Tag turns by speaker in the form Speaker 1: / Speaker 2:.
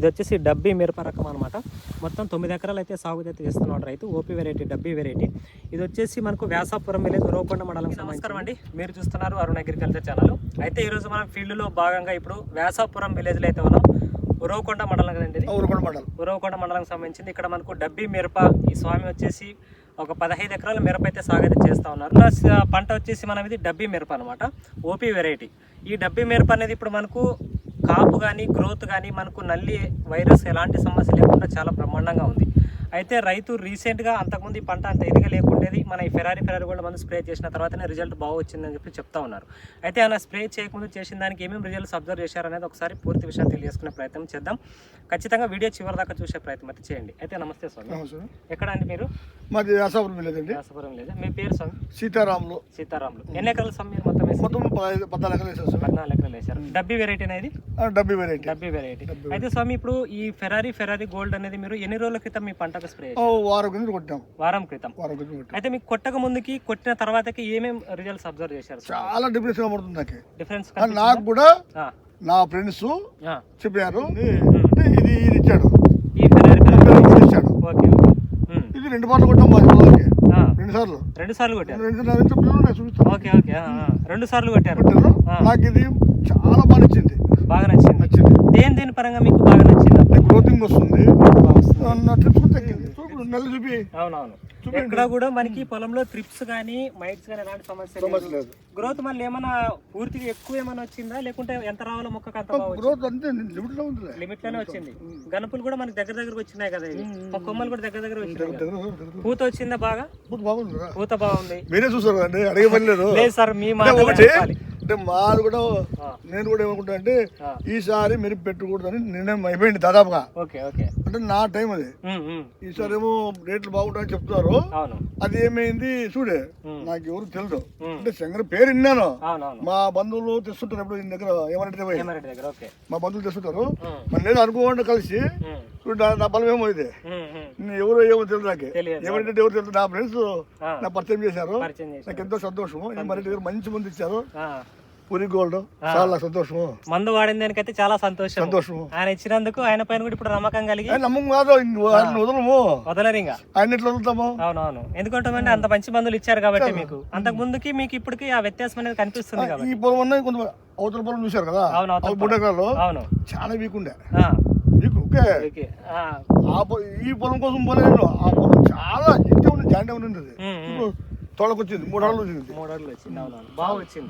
Speaker 1: ఇది వచ్చేసి డబ్బీ మిరప రకం అనమాట మొత్తం తొమ్మిది ఎకరాలు అయితే సాగు అయితే చేస్తున్నాడు రైతు ఓపీ వెరైటీ డబ్బీ వెరైటీ. ఇది వచ్చేసి మనకు వ్యాసాపురం విలేజ్ ఉరవకొండ మండలం నమస్కారం అండి. మీరు చూస్తున్నారు అరుణ్ అగ్రికల్చర్ ఛానల్. అయితే ఈరోజు మనం ఫీల్డ్లో భాగంగా ఇప్పుడు వ్యాసాపురం విలేజ్లో అయితే ఉన్నాం. ఉరవకొండ మండలం కదండి
Speaker 2: ఊరుకొండ మండలం.
Speaker 1: ఉరవకొండ మండలం సంబంధించింది. ఇక్కడ మనకు డబ్బీ మిరప ఈ స్వామి వచ్చేసి ఒక పదహైదు ఎకరాల మిరప అయితే సాగు అయితే చేస్తూ ఉన్నారు. ప్లస్ పంట వచ్చేసి మనం ఇది డబ్బీ మిరప అనమాట ఓపీ వెరైటీ. ఈ డబ్బీ మిరప అనేది ఇప్పుడు మనకు కాపు కానీ గ్రోత్ కానీ మనకు నల్లి వైరస్ ఎలాంటి సమస్య లేకుండా చాలా బ్రహ్మాండంగా ఉంది. అయితే రైతు రీసెంట్గా అంతకుముందు పంట అంత ఎదిగా లేకుండేది మన ఈ ఫెరారీ ఫెరారీ కూడా మనం స్ప్రే చేసిన తర్వాతనే రిజల్ట్ బాగా వచ్చిందని చెప్పి చెప్తా ఉన్నారు. అయితే ఆయన స్ప్రే చేయకముందు చేసిన దానికి ఏమేమి రిజల్ట్స్ అబ్జర్వ్ చేశారనేది ఒకసారి పూర్తి విషయాలు తెలియజేసుకునే ప్రయత్నం చేద్దాం. ఖచ్చితంగా వీడియో చివరి దాకా చూసే ప్రయత్నం అయితే చేయండి. అయితే నమస్తే స్వామి. ఎక్కడ అండి మీరు?
Speaker 2: మాది వ్యాసాపురం విలేజ్ అండి.
Speaker 1: వ్యాసపురం మీ పేరు స్వామి
Speaker 2: సీతారాములు.
Speaker 1: సీతారాములు. ఎన్ని ఎకరాల స్వామి మీరు మొత్తం వేసి
Speaker 2: మొత్తం పద్నాలుగు ఎకరాలు వేసాం సార్.
Speaker 1: పద్నాలుగు ఎకరాలు వేశారు. డబ్బీ వెరైటీ అనేది?
Speaker 2: డబ్బీ వెరైటీ
Speaker 1: డబ్బీ వెరైటీ అయితే స్వామి ఇప్పుడు ఈ ఫెరారీ ఫెరారీ గోల్డ్ అనేది మీరు ఎన్ని రోజుల క్రితం మీ పంటకు స్ప్రే
Speaker 2: ఓ, వారం కింద కొట్టాం.
Speaker 1: వారం క్రితం.
Speaker 2: వారం కొట్టాం.
Speaker 1: అయితే మీకు కొట్టక ముందుకి కొట్టిన తర్వాతకి ఏమేమి రిజల్ట్స్ అబ్జర్వ్ చేశారు స్వామి?
Speaker 2: చాలా డిఫరెన్స్ కనబడుతుంది నాకు.
Speaker 1: డిఫరెన్స్
Speaker 2: నాకు కూడా నా ఫ్రెండ్స్. చెప్పారు. అంటే ఇది ఇది ఇచ్చాడు
Speaker 1: ఈ ఫెరారీ ఫెరారీ
Speaker 2: ఇది ఇచ్చాడు
Speaker 1: ఓకే ఓకే
Speaker 2: ఇది రెండు పాటలు కొట్టాం మా
Speaker 1: ఆ,
Speaker 2: రెండు సార్లు.
Speaker 1: రెండు సార్లు కొట్టారు?
Speaker 2: రెండు నా రెండు పిల్లలు ఉన్నాయి చూపిస్తాను
Speaker 1: ఓకే ఓకే. రెండు సార్లు కొట్టారు.
Speaker 2: కొట్టాను. నాకు ఇది చాలా బాగా నచ్చింది.
Speaker 1: బాగా నచ్చింది.
Speaker 2: నచ్చింది.
Speaker 1: దేని దేని పరంగా మీకు బాగా నచ్చింది?
Speaker 2: గ్రోతింగ్ వస్తుంది. నా ట్రిప్స్ తగ్గింది చూపు నెల చూపి.
Speaker 1: అవునవును. ఎక్కడ కూడా మనకి పొలంలో ట్రిప్స్ కానీ మైట్స్ కానీ ఎలాంటి సమస్య లేదు. గ్రోత్ మళ్ళీ ఏమైనా పూర్తిగా ఎక్కువ ఏమైనా వచ్చిందా? లేకుంటే ఎంత రావాలో మొక్కకు అంత
Speaker 2: గ్రోత్ అంతే లిమిట్లో ఉంటుంది
Speaker 1: లిమిట్లోనే వచ్చింది గనుపులు కూడా మనకి దగ్గర దగ్గరకు వచ్చినాయి కదా ఒక కొమ్మలు కూడా దగ్గర దగ్గర వచ్చినాయి పూత వచ్చిందా బాగా? పూత బాగుంది
Speaker 2: మీరే చూసారు కదండి అడిగే పని లేదు
Speaker 1: లేదు సార్ మీ
Speaker 2: అంటే
Speaker 1: మాట
Speaker 2: ఒకటి అంటే మాది కూడా. నేను కూడా ఏమనుకుంటా అంటే. ఈసారి మీరు పెట్టకూడదని నిర్ణయం అయిపోయింది దాదాపుగా.
Speaker 1: Okay okay.
Speaker 2: అంటే నా టైం అది. ఈసారి ఏమో రేట్లు బాగుంటాయని చెప్తున్నారు.
Speaker 1: అవును.
Speaker 2: అది ఏమైంది చూడే. నాకు ఎవరు
Speaker 1: ఉమ్.
Speaker 2: అంటే శంకర్ పేరు విన్నాను. మా బంధువులు తెస్తుంటారు ఎప్పుడు దగ్గర
Speaker 1: ఓకే.
Speaker 2: మా బంధువులు తెస్తుంటారు. మరి నేను అనుకోకుండా కలిసి నా- బలం ఏమో ఇది. ఎవరో ఏమో తెలియదు నాకు. ఏమంటే ఎవరు తెలియదు నా ఫ్రెండ్స్. నా పరిచయం చేశారు. నాకు ఎంతో సంతోషము. మరి మంచి మంది ఇచ్చారు.
Speaker 1: ఆ.
Speaker 2: పూరి గోల్డ్. చాలా సంతోషము.
Speaker 1: మందు వాడిన దానికైతే చాలా సంతోషం
Speaker 2: సంతోషము.
Speaker 1: ఆయన ఇచ్చినందుకు ఆయన పైన కూడా ఇప్పుడు నమ్మకం కలిగి
Speaker 2: నమ్మకం కాదు ఆయన వదలము.
Speaker 1: వదలరు ఇంకా.
Speaker 2: ఆయన ఎట్లా వదులుతాము?
Speaker 1: అవునవును. ఎందుకంటే అంత మంచి మందులు ఇచ్చారు కాబట్టి మీకు. అంతకు ముందుకి మీకు ఇప్పటికి ఆ వ్యత్యాసం అనేది కనిపిస్తుంది కాబట్టి.
Speaker 2: ఈ పొలం ఉన్నాయి కొంత అవతల పొలం చూశారు కదా?
Speaker 1: అవును,
Speaker 2: ఎకరాలు
Speaker 1: అవును.
Speaker 2: చాలా వీక్ ఉండే. Week okay. ఈ పొలం కోసం పోలేదు ఆ పొలం చాలా ఇంతే ఉంది జాంటే ఉంది
Speaker 1: ఉమ్, ఉమ్.
Speaker 2: ఇప్పుడు తోటకు వచ్చింది మూడు అడుగులు వచ్చింది.
Speaker 1: మూడు అడుగులు వచ్చింది బాగా వచ్చింది.